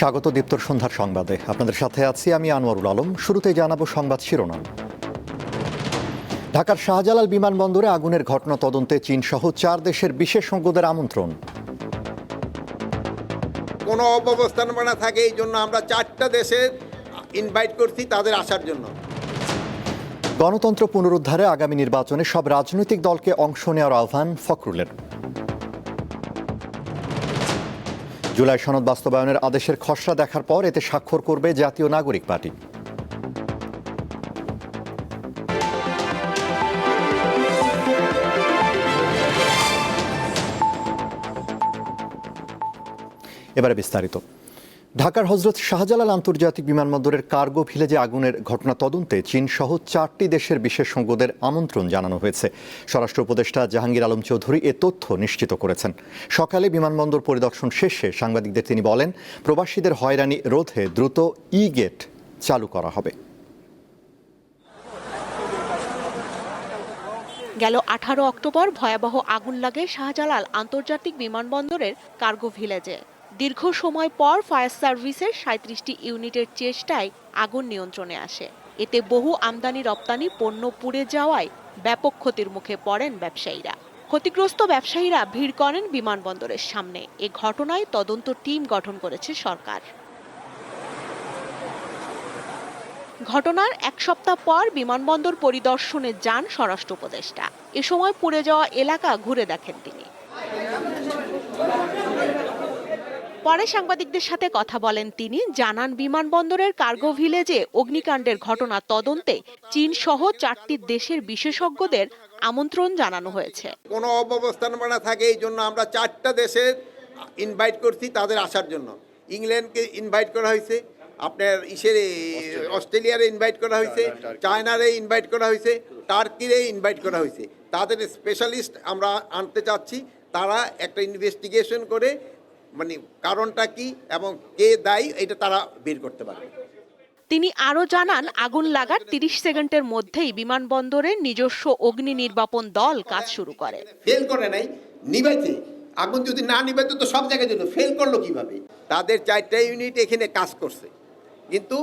স্বাগত দীপ্তর সন্ধ্যার সংবাদে। আপনাদের সাথে আছি আমি আনোয়ারুল আলম। শুরুতেই জানাব সংবাদ শিরোনাম। ঢাকার শাহজালাল বিমানবন্দরে আগুনের ঘটনা তদন্তে চীন সহ চার দেশের বিশেষজ্ঞদের আমন্ত্রণ। কোনো অব্যবস্থাপনা থাকে এই জন্য আমরা চারটা দেশের ইনভাইট করছি তাদের আসার জন্য। গণতন্ত্র পুনরুদ্ধারে আগামী নির্বাচনে সব রাজনৈতিক দলকে অংশ নেওয়ার আহ্বান ফখরুলের। জুলাই সনদ বাস্তবায়নের আদেশের খসড়া দেখার পর এতে স্বাক্ষর করবে জাতীয় নাগরিক পার্টি। এবারে বিস্তারিত। ঢাকার হজরত শাহজালাল আন্তর্জাতিক বিমানবন্দরের কার্গো ভিলেজে আগুনের ঘটনা তদন্তে চীন সহ চারটি দেশের বিশেষজ্ঞদের আমন্ত্রণ জানানো হয়েছে। স্বরাষ্ট্র উপদেষ্টা জাহাঙ্গীর আলম চৌধুরী এ তথ্য নিশ্চিত করেছেন। সকালে বিমানবন্দর পরিদর্শন শেষে সাংবাদিকদের তিনি বলেন, প্রবাসীদের হয়রানি রোধে দ্রুত ই গেট চালু করা হবে। গেল আঠারো অক্টোবর ভয়াবহ আগুন লাগে শাহজালাল আন্তর্জাতিক বিমানবন্দরের কার্গো ভিলেজে। দীর্ঘ সময় পর ফায়ার সার্ভিসের সাঁত্রিশটি ইউনিটের চেষ্টায় আগুন নিয়ন্ত্রণে আসে। এতে বহু আমদানি রপ্তানি পণ্য পুড়ে যাওয়ায় ব্যাপক ক্ষতির মুখে পড়েন ব্যবসায়ীরা। ক্ষতিগ্রস্ত ব্যবসায়ীরা ভিড় করেন বিমানবন্দরের সামনে। এ ঘটনায় তদন্ত টিম গঠন করেছে সরকার। ঘটনার এক সপ্তাহ পর বিমানবন্দর পরিদর্শনে যান স্বরাষ্ট্র উপদেষ্টা। এ সময় পুড়ে যাওয়া এলাকা ঘুরে দেখেন তিনি। পরে সাংবাদিকদের সাথে কথা বলেন তিনি। জানান বিমানবন্দরের কার্গো ভিলেজে অগ্নিকাণ্ডের ঘটনা তদন্তে চীন সহ চারটি দেশের বিশেষজ্ঞদের আমন্ত্রণ জানানো হয়েছে। কোনো অব্যবস্থাপনা থাকে এই জন্য আমরা চারটা দেশের ইনভাইট করছি তাদের আসার জন্য। ইংল্যান্ডকে ইনভাইট করা হয়েছে আপনার ইসের অস্ট্রেলিয়ারে ইনভাইট করা হয়েছে চায়নারে ইনভাইট করা হয়েছে টার্কিরে ইনভাইট করা হয়েছে। তাদের স্পেশালিস্ট আমরা আনতে চাচ্ছি তারা একটা ইনভেস্টিগেশন করে মানে কারণটা কি এবং কে দায়ী এটা তারা বের করতে পারবে। তিনি আরও জানান আগুন লাগার তিরিশ সেকেন্ডের মধ্যেই বিমানবন্দরে নিজস্ব অগ্নি নির্বাপন দল কাজ শুরু করে। ফেল করে নাই নিবাইতে আগুন যদি না নিবাইতে তো সব জায়গায় জন্য ফেল করল কীভাবে? তাদের চারটা ইউনিট এখানে কাজ করছে। কিন্তু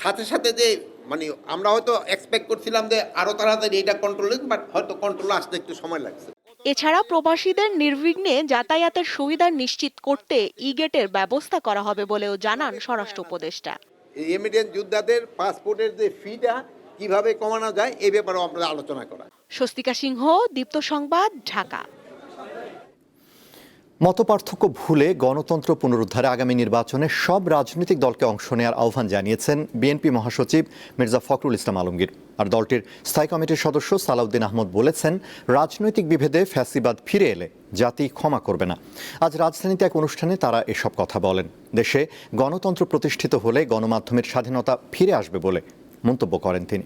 সাথে সাথে যে মানে আমরা হয়তো এক্সপেক্ট করছিলাম যে আরও তাড়াতাড়ি এটা কন্ট্রোল বাট হয়তো কন্ট্রোল আসতে একটু সময় লাগছে। এছাড়া প্রবাসীদের নির্বিঘ্নে যাতায়াতের সুবিধা নিশ্চিত করতে ই গেটের ব্যবস্থা করা হবে বলেও জানান স্বরাষ্ট্র উপদেষ্টা। রেমিডেন্স যোদ্ধাদের পাসপোর্টের যে ফিটা কীভাবে কমানো যায় এ ব্যাপারে আমরা আলোচনা করা। স্বস্তিকা সিংহ দীপ্ত সংবাদ ঢাকা। মতপার্থক্য ভুলে গণতন্ত্র পুনরুদ্ধারে আগামী নির্বাচনে সব রাজনৈতিক দলকে অংশ নেওয়ার আহ্বান জানিয়েছেন বিএনপি মহাসচিব মির্জা ফখরুল ইসলাম আলমগীর। আর দলটির স্থায়ী কমিটির সদস্য সালাউদ্দিন আহমদ বলেছেন, রাজনৈতিক বিভেদে ফ্যাসিবাদ ফিরে এলে জাতি ক্ষমা করবে না। আজ রাজধানীতে এক অনুষ্ঠানে তারা এসব কথা বলেন। দেশে গণতন্ত্র প্রতিষ্ঠিত হলে গণমাধ্যমের স্বাধীনতা ফিরে আসবে বলে মন্তব্য করেন তিনি।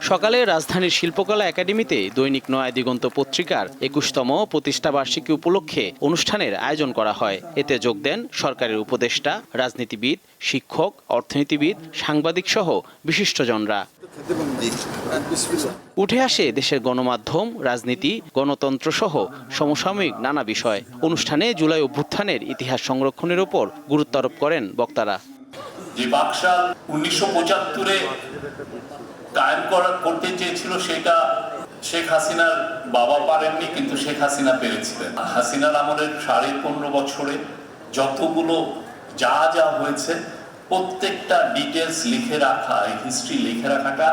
সকালে রাজধানীর শিল্পকলা একাডেমিতে দৈনিক নয়া দিগন্ত পত্রিকার একুশতম প্রতিষ্ঠাবার্ষিকী উপলক্ষে অনুষ্ঠানের আয়োজন করা হয়। এতে যোগ দেন সরকারের উপদেষ্টা, রাজনীতিবিদ, শিক্ষক, অর্থনীতিবিদ, সাংবাদিক সহ বিশিষ্টজনরা। উঠে আসে দেশের গণমাধ্যম, রাজনীতি, গণতন্ত্র সহ সমসাময়িক নানা বিষয়। অনুষ্ঠানে জুলাই অভ্যুত্থানের ইতিহাস সংরক্ষণের ওপর গুরুত্ব আরোপ করেন বক্তারা। যে বাকশাল উনিশশো পঁচাত্তরে কায়েম করা, করতে চেয়েছিল সেটা শেখ হাসিনার বাবা পারেননি, কিন্তু শেখ হাসিনা পেরেছিলেন। হাসিনার আমলের সাড়ে পনেরো বছরে যতগুলো যা যা হয়েছে, প্রত্যেকটা ডিটেলস লিখে রাখা হিস্ট্রি লিখে রাখাটা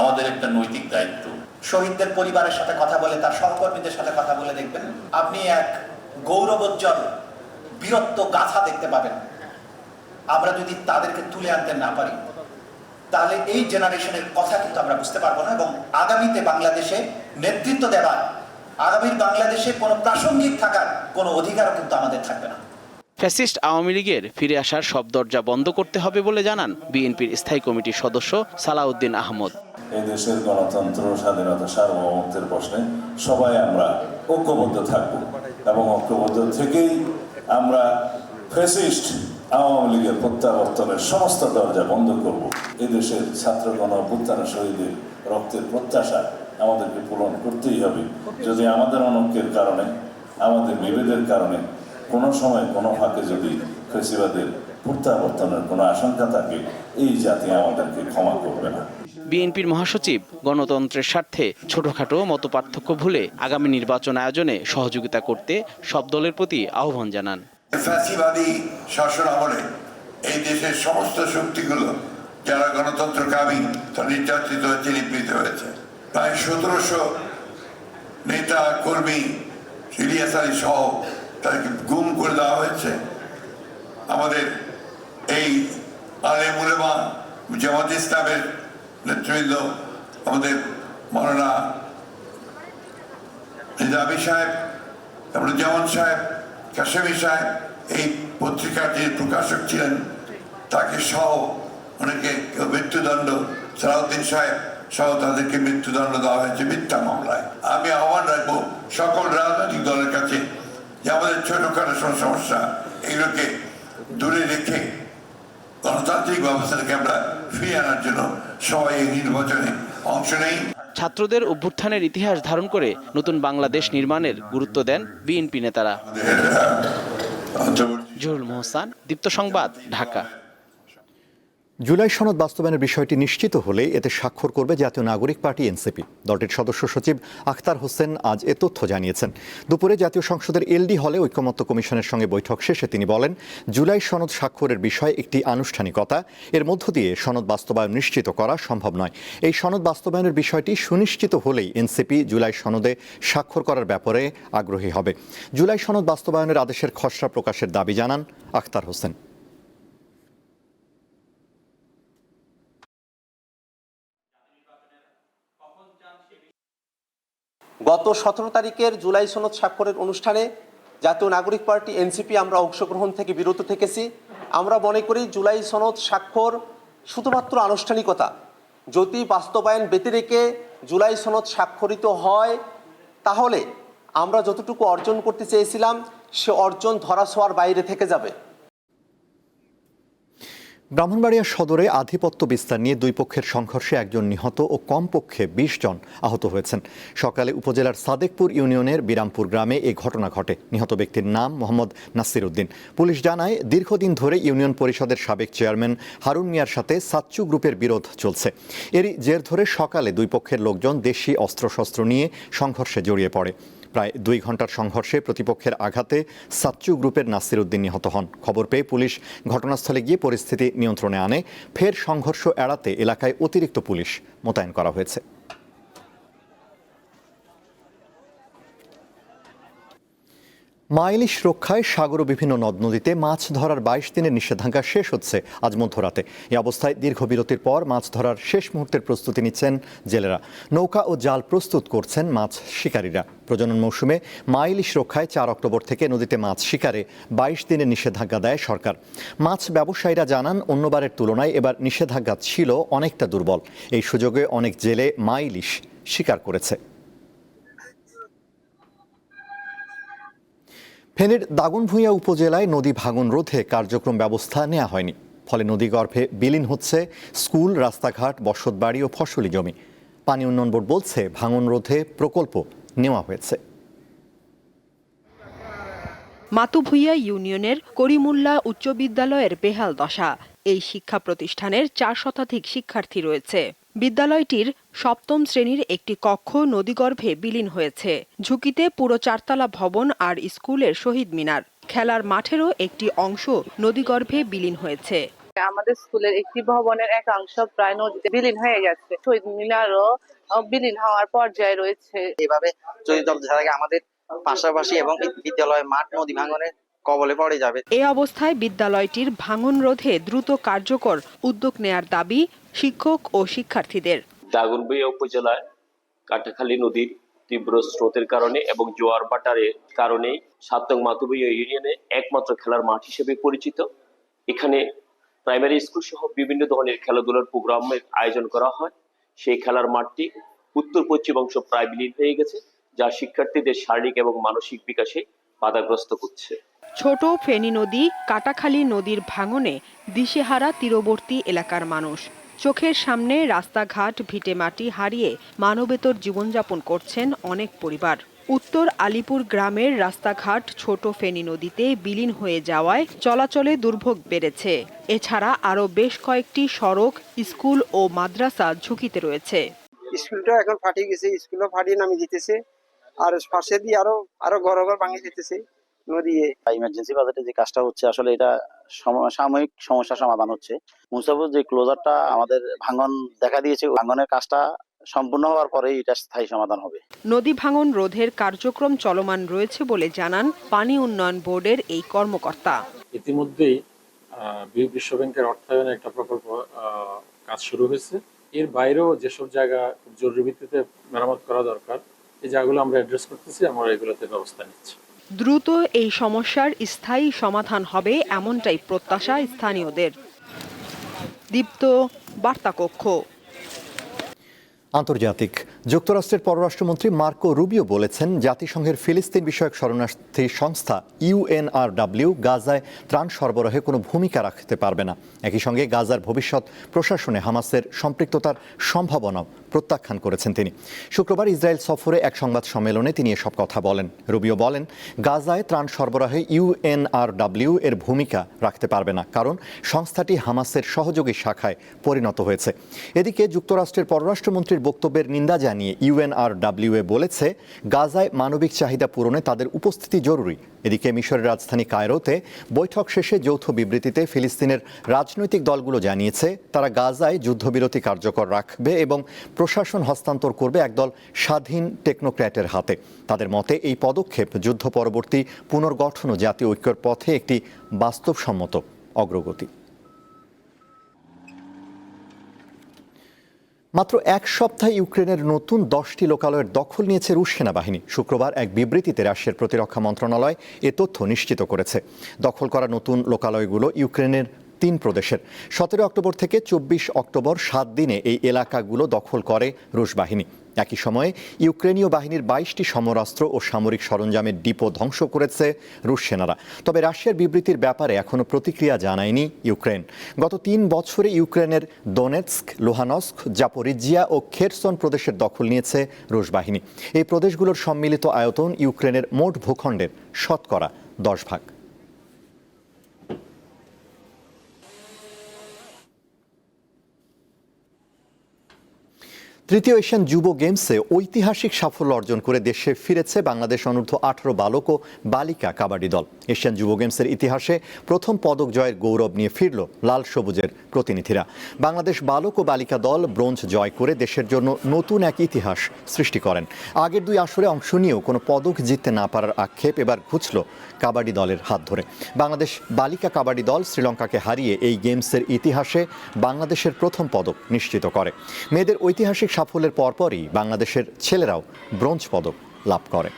আমাদের একটা নৈতিক দায়িত্ব। শহীদদের পরিবারের সাথে কথা বলে, তার সহকর্মীদের সাথে কথা বলে দেখবেন, আপনি এক গৌরবোজ্জ্বল, বীরত্ব গাথা দেখতে পাবেন। আমরা যদি তাদেরকে তুলে আনতে না পারি তাহলে এই জেনারেশনের কথা কিন্তু আমরা বুঝতে পারব না এবং আগামীতে বাংলাদেশে নেতৃত্ব দেওয়ার আগামীর বাংলাদেশে কোনো প্রাসঙ্গিক থাকার কোনো অধিকারও কিন্তু আমাদের থাকবে না। ফ্যাসিস্ট আওয়ামী লীগের ফিরে আসার সব দরজা বন্ধ করতে হবে বলে জানান বিএনপির স্থায়ী কমিটির সদস্য সালাউদ্দিন আহমদ। এই দেশের গণতন্ত্র স্বাধীনতা সার্বভৌমত্বের প্রশ্নে সবাই আমরা ঐক্যবদ্ধ থাকব এবং ঐক্যবদ্ধ থেকেই আমরা ফ্যাসিস্ট আওয়ামী লীগের প্রত্যাবর্তনের সমস্ত দরজা বন্ধ করব। এদেশের দেশের ছাত্রগণ অভ্যুত্থান শহীদের রক্তের প্রত্যাশা আমাদেরকে পূরণ করতেই হবে। যদি আমাদের অনৈক্যের কারণে, আমাদের বিভেদের কারণে কোনো সময় কোনো ফাঁকে যদি ফেসিবাদের প্রত্যাবর্তনের কোনো আশঙ্কা থাকে, এই জাতি আমাদেরকে ক্ষমা করবে না। বিএনপির মহাসচিব গণতন্ত্রের স্বার্থে ছোটখাটো মত পার্থক্য ভুলে আগামী নির্বাচন আয়োজনে সহযোগিতা করতে সব দলের প্রতি আহ্বান জানান। ফ্যাসিবাদী শাসন আমলে এই দেশের সমস্ত শক্তিগুলো যারা গণতন্ত্রকামী তা নির্যাতিত হয়েছে নিপীড়িত হয়েছে। প্রায় সতেরোশো নেতা, কর্মী ইলিয়াস আলী সহ তাদেরকে গুম করে দেওয়া হয়েছে। আমাদের এই আলে মুলেমা জামাত ইসলামের নেতৃবৃন্দ আমাদের মৌলানা নিজামী সাহেব, তারপরে জামান সাহেব কাশেমি সাহেব এই পত্রিকাটির প্রকাশক ছিলেন তাকে সহ অনেকে মৃত্যুদণ্ড, সালাউদ্দিন সাহেব সহ তাদেরকে মৃত্যুদণ্ড দেওয়া হয়েছে মিথ্যা মামলায়। আমি আহ্বান রাখব সকল রাজনৈতিক দলের কাছে যে আমাদের ছোটখাটো সমস্যা এগুলোকে দূরে রেখে গণতান্ত্রিক ব্যবস্থাটাকে আমরা ফিরিয়ে আনার জন্য সবাই এই নির্বাচনে অংশ নেই। ছাত্রদের অভ্যুত্থানের ইতিহাস ধারণ করে নতুন বাংলাদেশ নির্মাণের গুরুত্ব দেন বিএনপি নেতারা। আমাদের জহুরুল মোহসান দীপ্ত সংবাদ ঢাকা। জুলাই সনদ বাস্তবায়নের বিষয়টি নিশ্চিত হলে এতে স্বাক্ষর করবে জাতীয় নাগরিক পার্টি, এনসিপি। দলটির সদস্য সচিব আখতার হোসেন আজ এ তথ্য জানিয়েছেন। দুপুরে জাতীয় সংসদের এলডি হলে ঐক্যমত্য কমিশনের সঙ্গে বৈঠক শেষে তিনি বলেন, জুলাই সনদ স্বাক্ষরের বিষয় একটি আনুষ্ঠানিকতা। এর মধ্য দিয়ে সনদ বাস্তবায়ন নিশ্চিত করা সম্ভব নয়। এই সনদ বাস্তবায়নের বিষয়টি সুনিশ্চিত হলেই এনসিপি জুলাই সনদে স্বাক্ষর করার ব্যাপারে আগ্রহী হবে। জুলাই সনদ বাস্তবায়নের আদেশের খসড়া প্রকাশের দাবি জানান আখতার হোসেন। গত সতেরো তারিখের জুলাই সনদ স্বাক্ষরের অনুষ্ঠানে জাতীয় নাগরিক পার্টি, এনসিপি আমরা অংশগ্রহণ থেকে বিরত থেকেছি। আমরা মনে করি জুলাই সনদ স্বাক্ষর শুধুমাত্র আনুষ্ঠানিকতা, যদি বাস্তবায়ন ব্যতি রেখে জুলাই সনদ স্বাক্ষরিত হয়, তাহলে আমরা যতটুকু অর্জন করতে চেয়েছিলাম, সে অর্জন ধরাছোঁয়ার বাইরে থেকে যাবে। ব্রাহ্মণবাড়িয়া সদরে আধিপত্য বিস্তার নিয়ে দুই পক্ষের সংঘর্ষে একজন নিহত ও কমপক্ষে বিশ জন আহত হয়েছেন। সকালে উপজেলার সাদেকপুর ইউনিয়নের বিরামপুর গ্রামে এই ঘটনা ঘটে। নিহত ব্যক্তির নাম মোহাম্মদ নাসির উদ্দিন। পুলিশ জানায়, দীর্ঘদিন ধরে ইউনিয়ন পরিষদের সাবেক চেয়ারম্যান হারুন মিয়ার সাথে সাচ্চু গ্রুপের বিরোধ চলছে। এরই জের ধরে সকালে দুই পক্ষের লোকজন দেশি অস্ত্রশস্ত্র নিয়ে সংঘর্ষে জড়িয়ে পড়ে। প্রায় দুই ঘণ্টার সংঘর্ষে প্রতিপক্ষের আঘাতে সাচ্চু গ্রুপের নাসির উদ্দিন নিহত হন। খবর পেয়ে পুলিশ ঘটনাস্থলে গিয়ে পরিস্থিতি নিয়ন্ত্রণে আনে। ফের সংঘর্ষ এড়াতে এলাকায় অতিরিক্ত পুলিশ মোতায়েন করা হয়েছে। মাইলিশ রক্ষায় সাগর ও বিভিন্ন নদ নদীতে মাছ ধরার বাইশ দিনের নিষেধাজ্ঞা শেষ হচ্ছে আজ মধ্যরাতে। এই অবস্থায় দীর্ঘ বিরতির পর মাছ ধরার শেষ মুহূর্তের প্রস্তুতি নিচ্ছেন জেলেরা। নৌকা ও জাল প্রস্তুত করছেন মাছ শিকারীরা। প্রজনন মৌসুমে মাইলিশ রক্ষায় চার অক্টোবর থেকে নদীতে মাছ শিকারে বাইশ দিনের নিষেধাজ্ঞা দেয় সরকার। মাছ ব্যবসায়ীরা জানান, অন্যবারের তুলনায় এবার নিষেধাজ্ঞা ছিল অনেকটা দুর্বল। এই সুযোগে অনেক জেলে মাইলিশ শিকার করেছে। ফেনীর দাগনভূঞা উপজেলায় নদী ভাঙন রোধে কার্যক্রম ব্যবস্থা নেওয়া হয়নি। ফলে নদীগর্ভে বিলীন হচ্ছে স্কুল, রাস্তাঘাট, বসতবাড়ি ও ফসলি জমি। পানি উন্নয়ন বোর্ড বলছে ভাঙন রোধে প্রকল্প নেওয়া হয়েছে। মাতুভুইয়া ইউনিয়নের করিমুল্লা উচ্চ বিদ্যালয়ের বেহাল দশা। এই শিক্ষা প্রতিষ্ঠানের চার শতাধিক শিক্ষার্থী রয়েছে। বিদ্যালয়টির সপ্তম শ্রেণির একটি কক্ষ নদীগর্ভে বিলীন হয়েছে। ঝুঁকিতে পুরো চারতলা ভবন আর স্কুলের শহীদ মিনার। খেলার মাঠেরও একটি অংশ নদীগর্ভে বিলীন হয়েছে। আমাদের স্কুলের একটি ভবনের একাংশ প্রায় নদীতে বিলীন হয়ে গেছে। শহীদ মিনারও বিলীন হওয়ার পর্যায়ে রয়েছে। এভাবে যদি আমাদের পাশাপাশি এবং বিদ্যালয় মাঠ নদী ভাঙনের কবলে পড়ে যাবে। এ অবস্থায় বিদ্যালয়টির ভাঙন রোধে দ্রুত কার্যকর উদ্যোগ নেয়ার দাবি শিক্ষক ও শিক্ষার্থীদের। দাগনভূঞা উপজেলায় কাটাখালী নদীর তীব্র স্রোতের কারণে এবং জোয়ার বাটারের কারণে সাতং মাতুভূঞা ইউনিয়নে একমাত্র খেলার মাঠ হিসেবে পরিচিত। এখানে প্রাইমারি স্কুল সহ বিভিন্ন ধরনের খেলাধুলার প্রোগ্রামের আয়োজন করা হয়। সেই খেলার মাঠটি উত্তর পশ্চিম অংশ প্রায় বিলীন হয়ে গেছে যা শিক্ষার্থীদের শারীরিক এবং মানসিক বিকাশে বাধাগ্রস্ত করছে। ছোট ফেনী নদী, কাটাখালী নদীর ভাঙনে দিশেহারা তীরবর্তী এলাকার মানুষ। চোখের সামনে রাস্তাঘাট ভিটেমাটি হারিয়ে মানবেতর জীবনযাপন করছেন অনেক পরিবার। উত্তর আলিপুর গ্রামের রাস্তাঘাট ছোট ফেনী নদীতে বিলীন হয়ে যাওয়ায় চলাচলে দুর্ভোগ বেড়েছে। এছাড়া আরও বেশ কয়েকটি সড়ক, স্কুল ও মাদ্রাসা ঝুঁকিতে রয়েছে। স্কুলটা এখন ফাটিয়ে গেছে, স্কুলও ফাটিয়ে নামিয়ে দিতেছে। আর পাশে দিয়ে আরও আরও ঘর ঘর ভাঙিয়ে দিতেছে। নদী ইমার্জেন্সি বাজেটে যে কাজটা হচ্ছে আসলে এটা সম- সাময়িক সমস্যা সমাধান হচ্ছে। মুসাফুর যে ক্লোজারটা আমাদের ভাঙন দেখা দিয়েছে ভাঙনের কাজটা সম্পূর্ণ হওয়ার পরে এটা স্থায়ী সমাধান হবে। নদী ভাঙন রোধের কার্যক্রম চলমান রয়েছে বলে জানান পানি উন্নয়ন বোর্ডের এই কর্মকর্তা। ইতিমধ্যেই বিশ্ব ব্যাংকের অর্থায়নে একটা প্রকল্প আহ, কাজ শুরু হয়েছে। এর বাইরেও যেসব জায়গা জরুরি ভিত্তিতে মেরামত করা দরকার এই জায়গাগুলো আমরা অ্যাড্রেস করতেছি আমরা এগুলোতে ব্যবস্থা নিচ্ছি। দ্রুত এই সমস্যার স্থায়ী সমাধান হবে এমনটাই প্রত্যাশা স্থানীয়দের। দীপ্ত বার্তাকক্ষ। আন্তর্জাতিক। যুক্তরাষ্ট্রের পররাষ্ট্রমন্ত্রী মার্কো রুবিও বলেছেন, জাতিসংঘের ফিলিস্তিন বিষয়ক শরণার্থী সংস্থা ইউএনআরডব্লিউ গাজায় ত্রাণ সরবরাহে কোনো ভূমিকা রাখতে পারবে না। একই সঙ্গে গাজার ভবিষ্যৎ প্রশাসনে হামাসের সম্পৃক্ততার সম্ভাবনাও প্রত্যাখ্যান করেছেন তিনি। শুক্রবার ইসরায়েল সফরে এক সংবাদ সম্মেলনে তিনি এসব কথা বলেন। রুবিও বলেন, গাজায় ত্রাণ সরবরাহে ইউএনআরডব্লিউ এর ভূমিকা রাখতে পারবে না, কারণ সংস্থাটি হামাসের সহযোগী শাখায় পরিণত হয়েছে। এদিকে যুক্তরাষ্ট্রের পররাষ্ট্রমন্ত্রীর বক্তব্যের নিন্দা জানিয়ে ইউএনআরডব্লিউ এ বলেছে, গাজায় মানবিক চাহিদা পূরণে তাদের উপস্থিতি জরুরি। এদিকে মিশরের রাজধানী কায়রোতে বৈঠক শেষে যৌথ বিবৃতিতে ফিলিস্তিনের রাজনৈতিক দলগুলো জানিয়েছে, তারা গাজায় যুদ্ধবিরতি কার্যকর রাখবে এবং প্রশাসন হস্তান্তর করবে একদল স্বাধীন টেকনোক্র্যাটের হাতে। তাদের মতে, এই পদক্ষেপ যুদ্ধ পরবর্তী পুনর্গঠন ও জাতীয় ঐক্যের পথে একটি বাস্তবসম্মত অগ্রগতি। মাত্র এক সপ্তাহে ইউক্রেনের নতুন দশটি লোকালয়ের দখল নিয়েছে রুশ সেনাবাহিনী। শুক্রবার এক বিবৃতিতে রাশিয়ার প্রতিরক্ষা মন্ত্রণালয় এ তথ্য নিশ্চিত করেছে। দখল করা নতুন লোকালয়গুলো ইউক্রেনের তিন প্রদেশের। সতেরো অক্টোবর থেকে চব্বিশ অক্টোবর সাত দিনে এই এলাকাগুলো দখল করে রুশ বাহিনী। একই সময়ে ইউক্রেনীয় বাহিনীর বাইশটি সমরাস্ত্র ও সামরিক সরঞ্জামের ডিপো ধ্বংস করেছে রুশ সেনারা। তবে রাশিয়ার বিবৃতির ব্যাপারে এখনও প্রতিক্রিয়া জানায়নি ইউক্রেন। গত তিন বছরে ইউক্রেনের দোনেৎস্ক, লোহানস্ক জাপোরিজিয়া ও খেরসন প্রদেশের দখল নিয়েছে রুশ বাহিনী। এই প্রদেশগুলোর সম্মিলিত আয়তন ইউক্রেনের মোট ভূখণ্ডের শতকরা দশ ভাগ। তৃতীয় এশিয়ান যুব গেমসে ঐতিহাসিক সাফল্য অর্জন করে দেশে ফিরেছে বাংলাদেশ অনূর্ধ্ব আঠারো বালক ও বালিকা কাবাডি দল। এশিয়ান যুব গেমসের ইতিহাসে প্রথম পদক জয়ের গৌরব নিয়ে ফিরল লাল সবুজের প্রতিনিধিরা। বাংলাদেশ বালক ও বালিকা দল ব্রোঞ্জ জয় করে দেশের জন্য নতুন এক ইতিহাস সৃষ্টি করেন। আগের দুই আসরে অংশ নিয়েও কোনো পদক জিততে না পারার আক্ষেপ এবার ঘুচল কাবাডি দলের হাত ধরে। বাংলাদেশ বালিকা কাবাডি দল শ্রীলঙ্কাকে হারিয়ে এই গেমসের ইতিহাসে বাংলাদেশের প্রথম পদক নিশ্চিত করে। মেয়েদের ঐতিহাসিক সাফল্যের পরপরই বাংলাদেশের ছেলেরাও ব্রোঞ্জ পদক লাভ করে।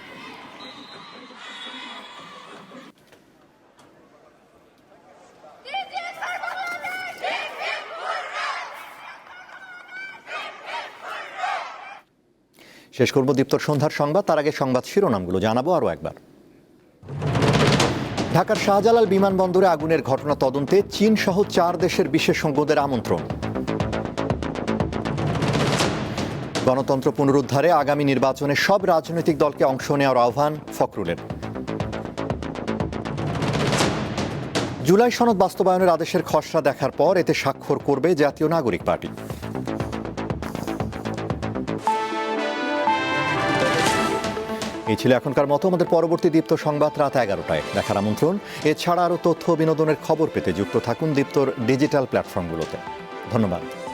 শেষ করব দীপ্তর সন্ধ্যার সংবাদ। তার আগে সংবাদ শিরোনামগুলো জানাব আরও একবার। ঢাকার শাহজালাল বিমানবন্দরে আগুনের ঘটনা তদন্তে চীন সহ চার দেশের বিশেষজ্ঞদের আমন্ত্রণ। গণতন্ত্র পুনরুদ্ধারে আগামী নির্বাচনে সব রাজনৈতিক দলকে অংশ নেওয়ার আহ্বান ফখরুলের। জুলাই সনদ বাস্তবায়নের আদেশের খসড়া দেখার পর এতে স্বাক্ষর করবে জাতীয় নাগরিক পার্টি। এই ছিল এখনকার মতো, আমাদের পরবর্তী দীপ্ত সংবাদ রাত এগারোটায়। দেখার আমন্ত্রণ, এছাড়া আরও তথ্য বিনোদনের খবর পেতে যুক্ত থাকুন দীপ্তর ডিজিটাল প্ল্যাটফর্মগুলোতে। ধন্যবাদ।